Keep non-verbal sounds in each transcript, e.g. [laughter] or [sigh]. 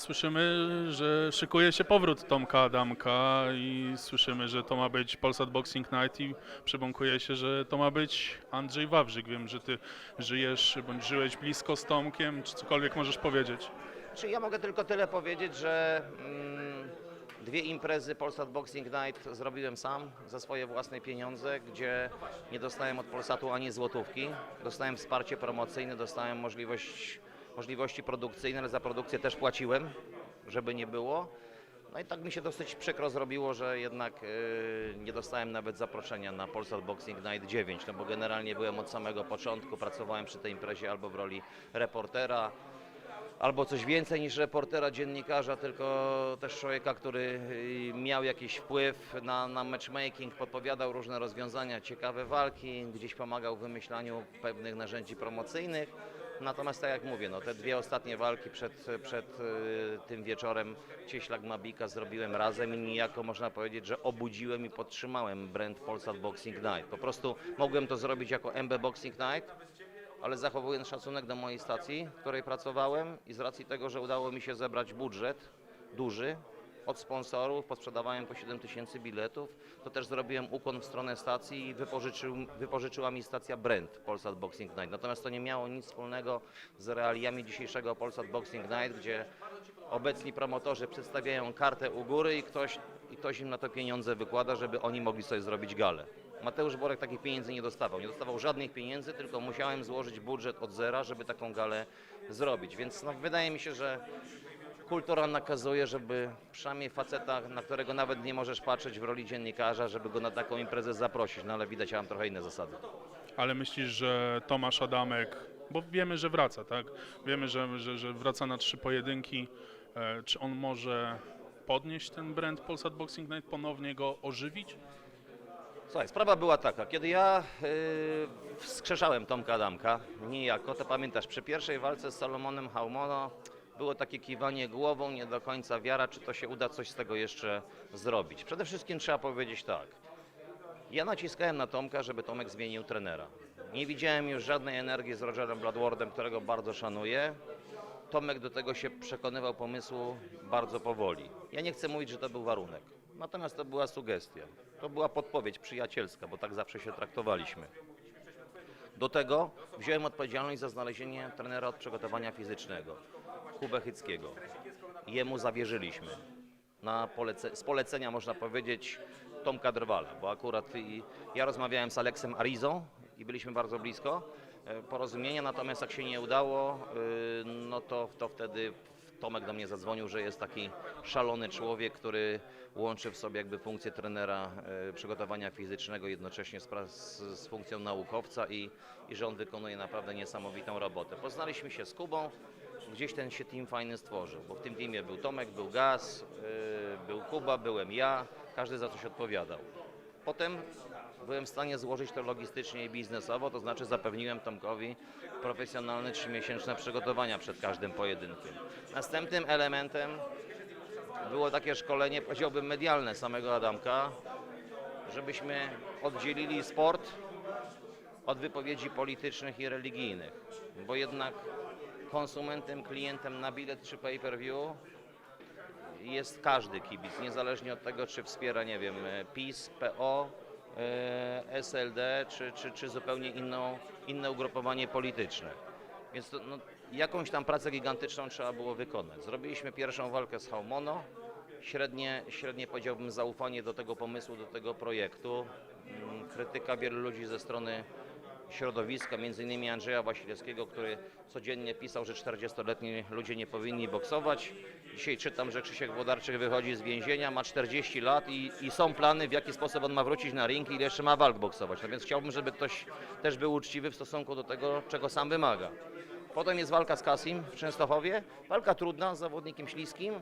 Słyszymy, że szykuje się powrót Tomka Adamka i słyszymy, że to ma być Polsat Boxing Night i przebąkuje się, że to ma być Andrzej Wawrzyk. Wiem, że ty żyjesz bądź żyłeś blisko z Tomkiem, czy cokolwiek możesz powiedzieć. Czy ja mogę tylko tyle powiedzieć, że mm, dwie imprezy Polsat Boxing Night zrobiłem sam za swoje własne pieniądze, gdzie nie dostałem od Polsatu ani złotówki. Dostałem wsparcie promocyjne, dostałem możliwość, możliwości produkcyjne, ale za produkcję też płaciłem, żeby nie było. No i tak mi się dosyć przykro zrobiło, że jednak y, nie dostałem nawet zaproszenia na Polsat Boxing Night 9, no bo generalnie byłem od samego początku, pracowałem przy tej imprezie albo w roli reportera, albo coś więcej niż reportera, dziennikarza, tylko też człowieka, który y, miał jakiś wpływ na, na matchmaking, podpowiadał różne rozwiązania, ciekawe walki, gdzieś pomagał w wymyślaniu pewnych narzędzi promocyjnych. Natomiast tak jak mówię, no, te dwie ostatnie walki przed, przed y, tym wieczorem Cieślak Mabika zrobiłem razem i niejako można powiedzieć, że obudziłem i podtrzymałem brand Polsat Boxing Night. Po prostu mogłem to zrobić jako MB Boxing Night, ale zachowując szacunek do mojej stacji, w której pracowałem i z racji tego, że udało mi się zebrać budżet duży od sponsorów, posprzedawałem po 7 tysięcy biletów, to też zrobiłem ukłon w stronę stacji i wypożyczył, wypożyczyła mi stacja Brand Polsat Boxing Night. Natomiast to nie miało nic wspólnego z realiami dzisiejszego Polsat Boxing Night, gdzie obecni promotorzy przedstawiają kartę u góry i ktoś, i ktoś im na to pieniądze wykłada, żeby oni mogli sobie zrobić galę. Mateusz Borek takich pieniędzy nie dostawał. Nie dostawał żadnych pieniędzy, tylko musiałem złożyć budżet od zera, żeby taką galę zrobić. Więc no, wydaje mi się, że kultura nakazuje, żeby przynajmniej faceta, na którego nawet nie możesz patrzeć w roli dziennikarza, żeby go na taką imprezę zaprosić. No ale widać, ja mam trochę inne zasady. Ale myślisz, że Tomasz Adamek, bo wiemy, że wraca, tak? Wiemy, że, że, że wraca na trzy pojedynki. E, Czy on może podnieść ten brand Polsat Boxing Night, ponownie go ożywić? Słuchaj, sprawa była taka, kiedy ja yy, wskrzeszałem Tomka Adamka, niejako, to pamiętasz, przy pierwszej walce z Salomonem Haumono było takie kiwanie głową, nie do końca wiara, czy to się uda coś z tego jeszcze zrobić. Przede wszystkim trzeba powiedzieć tak, ja naciskałem na Tomka, żeby Tomek zmienił trenera. Nie widziałem już żadnej energii z Rogerem Bloodwardem, którego bardzo szanuję. Tomek do tego się przekonywał pomysłu bardzo powoli. Ja nie chcę mówić, że to był warunek. Natomiast to była sugestia. To była podpowiedź przyjacielska, bo tak zawsze się traktowaliśmy. Do tego wziąłem odpowiedzialność za znalezienie trenera od przygotowania fizycznego, Kubę Chyckiego. Jemu zawierzyliśmy. Na polece- z polecenia można powiedzieć Tomka Drwala, bo akurat i, ja rozmawiałem z Aleksem Arizą i byliśmy bardzo blisko e, porozumienia, natomiast jak się nie udało, y, no to, to wtedy Tomek do mnie zadzwonił, że jest taki szalony człowiek, który łączy w sobie jakby funkcję trenera e, przygotowania fizycznego jednocześnie z, z funkcją naukowca i, i że on wykonuje naprawdę niesamowitą robotę. Poznaliśmy się z Kubą, gdzieś ten się team fajny stworzył, bo w tym teamie był Tomek, był Gaz, yy, był Kuba, byłem ja, każdy za coś odpowiadał. Potem byłem w stanie złożyć to logistycznie i biznesowo, to znaczy zapewniłem Tomkowi profesjonalne trzymiesięczne przygotowania przed każdym pojedynkiem. Następnym elementem było takie szkolenie, powiedziałbym, medialne samego Adamka, żebyśmy oddzielili sport od wypowiedzi politycznych i religijnych, bo jednak konsumentem, klientem na bilet czy pay-per-view jest każdy kibic, niezależnie od tego, czy wspiera, nie wiem, PiS, PO, e, SLD, czy, czy, czy zupełnie inną, inne ugrupowanie polityczne. Więc to, no, jakąś tam pracę gigantyczną trzeba było wykonać. Zrobiliśmy pierwszą walkę z Haumono, średnie, średnie powiedziałbym zaufanie do tego pomysłu, do tego projektu. Mm, Krytyka wielu ludzi ze strony środowiska, innymi Andrzeja Wasilewskiego, który codziennie pisał, że 40-letni ludzie nie powinni boksować. Dzisiaj czytam, że Krzysiek Włodarczyk wychodzi z więzienia, ma 40 lat i, i są plany, w jaki sposób on ma wrócić na ring i ile jeszcze ma walk boksować. No więc chciałbym, żeby ktoś też był uczciwy w stosunku do tego, czego sam wymaga. Potem jest walka z Kasim w Częstochowie. Walka trudna z zawodnikiem śliskim.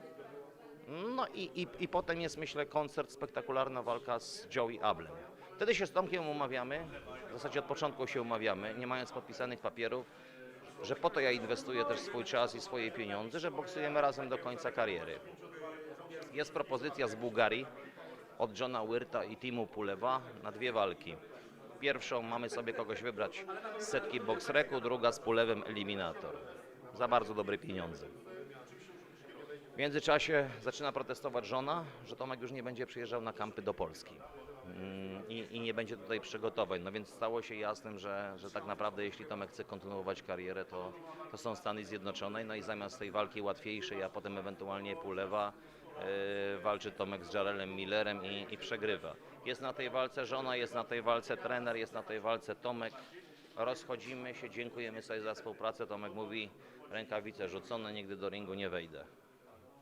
No i, i, i potem jest, myślę, koncert, spektakularna walka z Joey Ablem. Wtedy się z Tomkiem umawiamy, w zasadzie od początku się umawiamy, nie mając podpisanych papierów, że po to ja inwestuję też swój czas i swoje pieniądze, że boksujemy razem do końca kariery. Jest propozycja z Bułgarii od Johna Wyrta i Timu Pulewa na dwie walki. Pierwszą mamy sobie kogoś wybrać z setki Box Reku, druga z Pulewem Eliminator. Za bardzo dobre pieniądze. W międzyczasie zaczyna protestować żona, że Tomek już nie będzie przyjeżdżał na kampy do Polski i, i nie będzie tutaj przygotowań. No więc stało się jasnym, że, że tak naprawdę jeśli Tomek chce kontynuować karierę, to, to są Stany Zjednoczone. No i zamiast tej walki łatwiejszej, a potem ewentualnie półlewa, yy, walczy Tomek z Jarelem Millerem i, i przegrywa. Jest na tej walce żona, jest na tej walce trener, jest na tej walce Tomek. Rozchodzimy się, dziękujemy sobie za współpracę. Tomek mówi, rękawice rzucone, nigdy do ringu nie wejdę.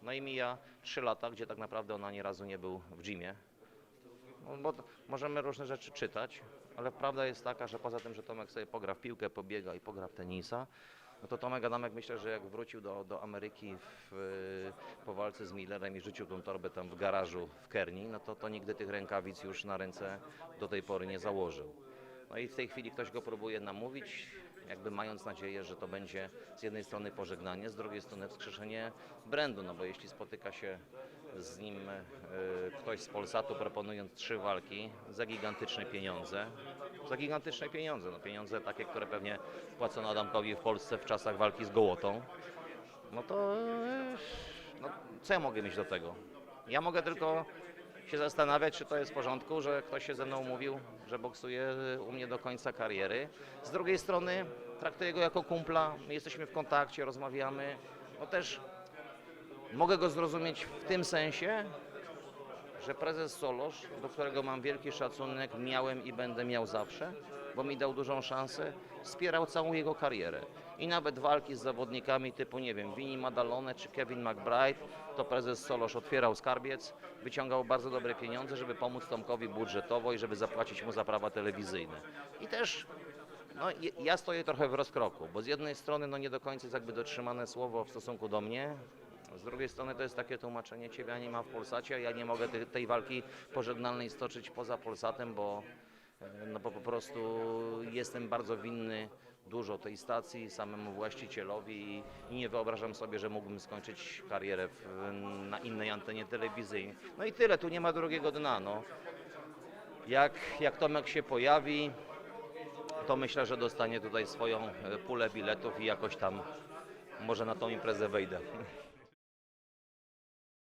No i mija 3 lata, gdzie tak naprawdę ona ani razu nie był w gymie. No, bo możemy różne rzeczy czytać, ale prawda jest taka, że poza tym, że Tomek sobie pogra w piłkę, pobiega i pogra w tenisa, no to Tomek Adamek myślę, że jak wrócił do, do Ameryki w, po walce z Millerem i rzucił tą torbę tam w garażu w Kerni, no to, to nigdy tych rękawic już na ręce do tej pory nie założył. No i w tej chwili ktoś go próbuje namówić, jakby mając nadzieję, że to będzie z jednej strony pożegnanie, z drugiej strony wskrzeszenie brandu, no bo jeśli spotyka się z nim e, ktoś z Polsatu proponując trzy walki za gigantyczne pieniądze, za gigantyczne pieniądze, no pieniądze takie, które pewnie płacono Adamkowi w Polsce w czasach walki z Gołotą, no to e, no, co ja mogę mieć do tego? Ja mogę tylko się zastanawiać, czy to jest w porządku, że ktoś się ze mną umówił, że boksuje u mnie do końca kariery. Z drugiej strony traktuję go jako kumpla, my jesteśmy w kontakcie, rozmawiamy. No też mogę go zrozumieć w tym sensie, że prezes Solosz, do którego mam wielki szacunek, miałem i będę miał zawsze, bo mi dał dużą szansę, wspierał całą jego karierę. I nawet walki z zawodnikami typu, nie wiem, Vinny Madalone czy Kevin McBride, to prezes Solosz otwierał skarbiec, wyciągał bardzo dobre pieniądze, żeby pomóc Tomkowi budżetowo i żeby zapłacić mu za prawa telewizyjne. I też no, ja stoję trochę w rozkroku, bo z jednej strony no, nie do końca jest jakby dotrzymane słowo w stosunku do mnie, z drugiej strony to jest takie tłumaczenie, ciebie nie ma w Polsacie, a ja nie mogę tej, tej walki pożegnalnej stoczyć poza Polsatem, bo, e, no, bo po prostu jestem bardzo winny dużo tej stacji, samemu właścicielowi i, nie wyobrażam sobie, że mógłbym skończyć karierę w, na innej antenie telewizyjnej. No i tyle, tu nie ma drugiego dna. No. Jak, jak Tomek się pojawi, to myślę, że dostanie tutaj swoją e, pulę biletów i jakoś tam może na tą imprezę wejdę. [laughs]